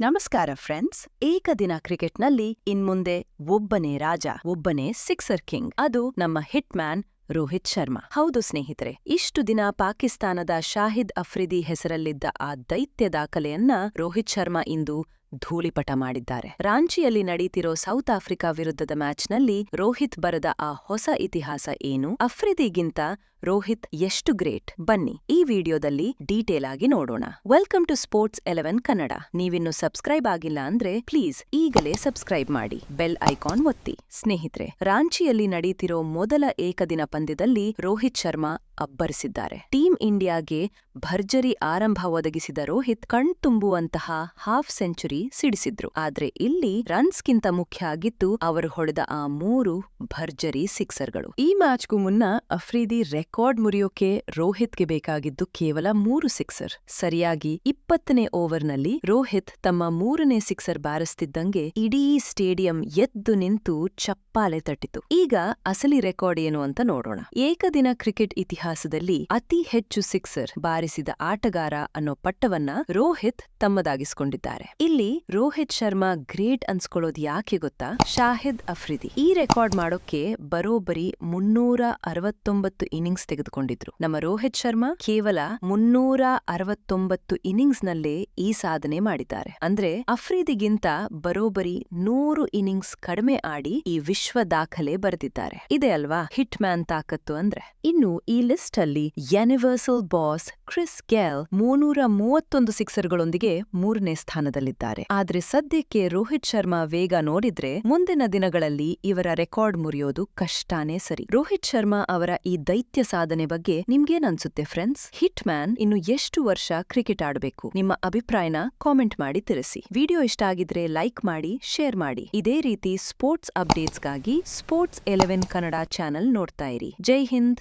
ನಮಸ್ಕಾರ ಫ್ರೆಂಡ್ಸ್ ಏಕದಿನ ಕ್ರಿಕೆಟ್ನಲ್ಲಿ ಇನ್ಮುಂದೆ ಒಬ್ಬನೇ ರಾಜ, ಒಬ್ಬನೇ ಸಿಕ್ಸರ್ ಕಿಂಗ್ ಅದು ನಮ್ಮ ಹಿಟ್ ಮ್ಯಾನ್ ರೋಹಿತ್ ಶರ್ಮಾ. ಹೌದು ಸ್ನೇಹಿತರೆ, ಇಷ್ಟು ದಿನ ಪಾಕಿಸ್ತಾನದ ಶಾಹಿದ್ ಅಫ್ರಿದಿ ಹೆಸರಲ್ಲಿದ್ದ ಆ ದೈತ್ಯ ದಾಖಲೆಯನ್ನ ರೋಹಿತ್ ಶರ್ಮಾ ಇಂದು ಧೂಳಿಪಟ ಮಾಡಿದ್ದಾರೆ. ರಾಂಚಿಯಲ್ಲಿ ನಡೆಯುತ್ತಿರೋ ಸೌತ್ ಆಫ್ರಿಕಾ ವಿರುದ್ಧದ ಮ್ಯಾಚ್ನಲ್ಲಿ ರೋಹಿತ್ ಬರೆದ ಆ ಹೊಸ ಇತಿಹಾಸ ಏನು? ಅಫ್ರಿದಿಗಿಂತ ರೋಹಿತ್ ಎಷ್ಟು ಗ್ರೇಟ್? ಬನ್ನಿ ಈ ವಿಡಿಯೋದಲ್ಲಿ ಡೀಟೇಲ್ ಆಗಿ ನೋಡೋಣ. Welcome to sports eleven Kannada. ನೀವಿನ್ನು ಸಬ್ಸ್ಕ್ರೈಬ್ ಆಗಿಲ್ಲ ಅಂದ್ರೆ ಪ್ಲೀಸ್ ಈಗಲೇ ಸಬ್ಸ್ಕ್ರೈಬ್ ಮಾಡಿ. ಬೆಲ್ ಐಕಾನ್ ಒತ್ತಿ. ಸ್ನೇಹಿತರೆ, ರಾಂಚಿಯಲ್ಲಿ ನಡೆಯುತ್ತಿರೋ ಮೊದಲ ಏಕದಿನ ಪಂದ್ಯದಲ್ಲಿ ರೋಹಿತ್ ಶರ್ಮಾ ಅಬ್ಬರಿಸಿದ್ದಾರೆ. ಟೀಂ ಇಂಡಿಯಾಗೆ ಭರ್ಜರಿ ಆರಂಭ ಒದಗಿಸಿದ ರೋಹಿತ್ ಕಣ್ತುಂಬುವಂತಹ ಹಾಫ್ ಸೆಂಚುರಿ ಸಿಡಿಸಿದ್ರು. ಆದ್ರೆ ಇಲ್ಲಿ ರನ್ಸ್ಗಿಂತ ಮುಖ್ಯ ಆಗಿತ್ತು ಅವರು ಹೊಡೆದ ಆ ಮೂರು ಭರ್ಜರಿ ಸಿಕ್ಸರ್ಗಳು. ಈ ಮ್ಯಾಚ್ಗೂ ಮುನ್ನ ಅಫ್ರೀದಿ ರೆಕಾರ್ಡ್ ಮುರಿಯೋಕೆ ರೋಹಿತ್ಗೆ ಬೇಕಾಗಿದ್ದು ಕೇವಲ ಮೂರು ಸಿಕ್ಸರ್. ಸರಿಯಾಗಿ ಇಪ್ಪತ್ತನೇ ಓವರ್ನಲ್ಲಿ ರೋಹಿತ್ ತಮ್ಮ ಮೂರನೇ ಸಿಕ್ಸರ್ ಬಾರಿಸ್ತಿದ್ದಂಗೆ ಇಡೀ ಸ್ಟೇಡಿಯಂ ಎದ್ದು ನಿಂತು ಚಪ್ಪಾಲೆ ತಟ್ಟಿತು. ಈಗ ಅಸಲಿ ರೆಕಾರ್ಡ್ ಏನು ಅಂತ ನೋಡೋಣ. ಏಕದಿನ ಕ್ರಿಕೆಟ್ ಇತಿಹಾಸದಲ್ಲಿ ಅತಿ ಹೆಚ್ಚು ಸಿಕ್ಸರ್ ಬಾರಿಸಿದ ಆಟಗಾರ ಅನ್ನೋ ಪಟ್ಟವನ್ನ ರೋಹಿತ್ ತಮ್ಮದಾಗಿಸಿಕೊಂಡಿದ್ದಾರೆ. ಇಲ್ಲಿ ರೋಹಿತ್ ಶರ್ಮಾ ಗ್ರೇಟ್ ಅನ್ಸ್ಕೊಳ್ಳೋದು ಯಾಕೆ ಗೊತ್ತಾ? ಶಾಹಿದ್ ಅಫ್ರಿದಿ. ಈ ರೆಕಾರ್ಡ್ ಮಾಡೋಕೆ ಬರೋಬ್ಬರಿ ಮುನ್ನೂರ ಅರವತ್ತೊಂಬತ್ತು ಇನ್ನಿಂಗ್ಸ್ ತೆಗೆದುಕೊಂಡಿದ್ರು. ನಮ್ಮ ರೋಹಿತ್ ಶರ್ಮಾ ಕೇವಲ ಮುನ್ನೂರ ಅರವತ್ತೊಂಬತ್ತು ಇನ್ನಿಂಗ್ಸ್ ನಲ್ಲೇ ಈ ಸಾಧನೆ ಮಾಡಿದ್ದಾರೆ. ಅಂದ್ರೆ ಅಫ್ರಿದಿಗಿಂತ ಬರೋಬ್ಬರಿ ನೂರು ಇನ್ನಿಂಗ್ಸ್ ಕಡಿಮೆ ಆಡಿ ಈ ವಿಶ್ವ ದಾಖಲೆ ಬರೆದಿದ್ದಾರೆ. ಇದೆ ಅಲ್ವಾ? ಹಿಟ್ ಮ್ಯಾನ್ ತಾಕತ್ತು ಅಂದ್ರೆ. ಇನ್ನು ಈ ಲಿಸ್ಟ್ ಅಲ್ಲಿ ಯೂನಿವರ್ಸಲ್ ಬಾಸ್ ಕ್ರಿಸ್ ಗ್ಯಾಲ್ ಮೂನೂರ ಮೂವತ್ತೊಂದು ಸಿಕ್ಸರ್ಗಳೊಂದಿಗೆ ಮೂರನೇ ಸ್ಥಾನದಲ್ಲಿದ್ದಾರೆ. ಆದ್ರೆ ಸದ್ಯಕ್ಕೆ ರೋಹಿತ್ ಶರ್ಮಾ ವೇಗ ನೋಡಿದ್ರೆ ಮುಂದಿನ ದಿನಗಳಲ್ಲಿ ಇವರ ರೆಕಾರ್ಡ್ ಮುರಿಯೋದು ಕಷ್ಟಾನೇ ಸರಿ. ರೋಹಿತ್ ಶರ್ಮಾ ಅವರ ಈ ದೈತ್ಯ ಸಾಧನೆ ಬಗ್ಗೆ ನಿಮ್ಗೇನನ್ಸುತ್ತೆ ಫ್ರೆಂಡ್ಸ್? ಹಿಟ್ ಮ್ಯಾನ್ ಇನ್ನು ಎಷ್ಟು ವರ್ಷ ಕ್ರಿಕೆಟ್ ಆಡಬೇಕು? ನಿಮ್ಮ ಅಭಿಪ್ರಾಯನ ಕಾಮೆಂಟ್ ಮಾಡಿ ತಿಳಿಸಿ. ವಿಡಿಯೋ ಇಷ್ಟ ಆಗಿದ್ರೆ ಲೈಕ್ ಮಾಡಿ, ಶೇರ್ ಮಾಡಿ. ಇದೇ ರೀತಿ ಸ್ಪೋರ್ಟ್ಸ್ ಅಪ್ಡೇಟ್ಸ್ಗಾಗಿ ಸ್ಪೋರ್ಟ್ಸ್ ಎಲೆವೆನ್ ಕನ್ನಡ ಚಾನೆಲ್ ನೋಡ್ತಾ ಇರಿ. ಜೈ ಹಿಂದ್!